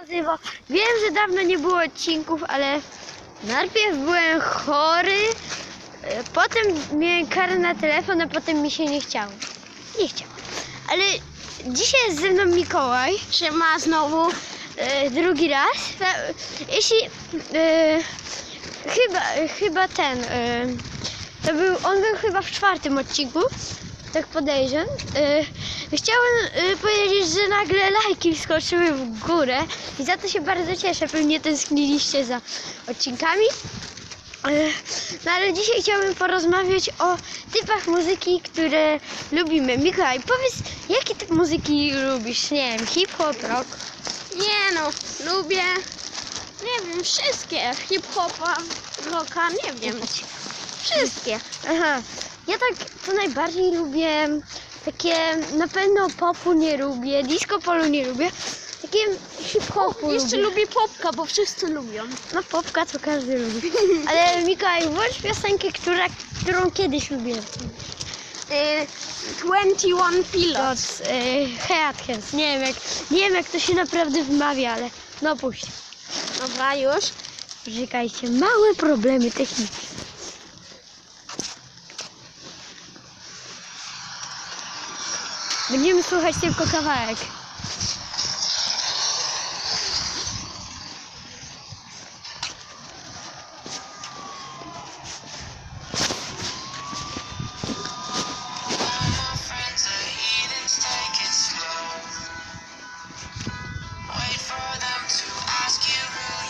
nazywa. Wiem, że dawno nie było odcinków, ale najpierw byłem chory, e, potem miałem karę na telefon, a potem mi się nie chciało. Nie chciało. Ale dzisiaj jest ze mną Mikołaj. Siema znowu. E, drugi raz. E, Jeśli e, chyba, chyba ten e, to był, on był chyba w czwartym odcinku, tak podejrzewam. E, chciałem e, powiedzieć, że nagle lajki wskoczyły w górę i za to się bardzo cieszę. Pewnie tęskniliście za odcinkami. E, No ale dzisiaj chciałbym porozmawiać o typach muzyki, które lubimy. Mikołaj, powiedz, jaki typ muzyki lubisz? Nie wiem, hip-hop, rock? Nie no, lubię, nie wiem, wszystkie. Hip-hopa, rocka, nie wiem. Wszystkie. Aha, ja tak to najbardziej lubię takie, na pewno popu nie lubię, disco polu nie lubię, takie hip-hopu Jeszcze lubię. lubię popka, bo wszyscy lubią. No popka to każdy lubi. Ale Mikołaj, włącz piosenkę, która, którą kiedyś lubiłem. Y, 21 To Pilots. y, Head Hands. Nie wiem jak, nie wiem jak to się naprawdę wymawia, ale no puść. Dobra, już. Czekajcie, małe problemy techniczne. Będziemy słuchać tylko kawałek.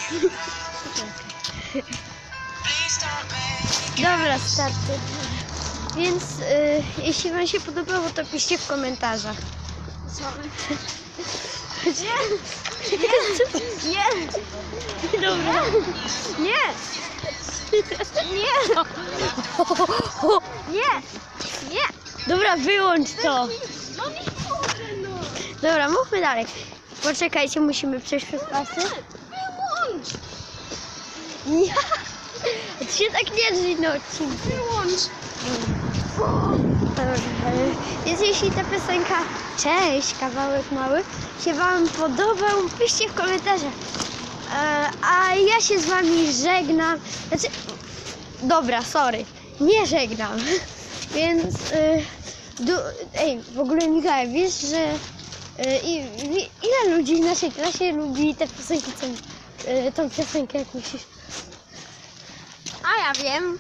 Dobra, starty. Więc y, jeśli Wam się podobało, to piszcie w komentarzach. Sorry. Nie! Dobra. Nie! Nie! Nie! Nie! Dobra, wyłącz to. No nie może no. Dobra, mówmy dalej. Poczekajcie, musimy przejść przez pasy. Wyłącz! Ja. To się tak nie drży na odcinku. Wyłącz! Więc jeśli ta piosenka Cześć, kawałek mały się Wam podobał, piszcie w komentarzach. E, a ja się z Wami żegnam. Znaczy, dobra, sorry, nie żegnam. Więc, e, ej, w ogóle Mikołaj, wiesz, że e, i, ile ludzi w naszej klasie lubi te piosenki, e, tą piosenkę, jak myślisz? A ja wiem.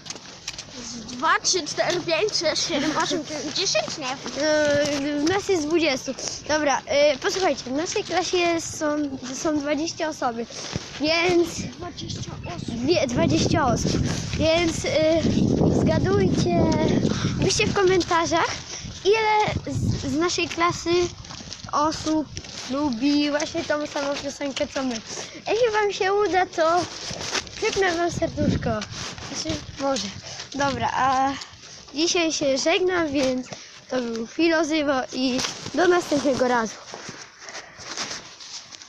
Z 2, 3, 4, 5, 6, 7, 8, 9, 10, nie wiem. E, W nas jest 20. Dobra, e, posłuchajcie, w naszej klasie są, są 20 osoby, więc 20 osób. dwie, 20 osób, więc e, zgadujcie, piszcie w komentarzach, ile z, z naszej klasy osób lubi właśnie tą samą piosenkę co my. Jeśli wam się uda, to kliknę wam serduszko. Znaczy, może. Dobra, a dzisiaj się żegnam, więc to był Filozywo i do następnego razu.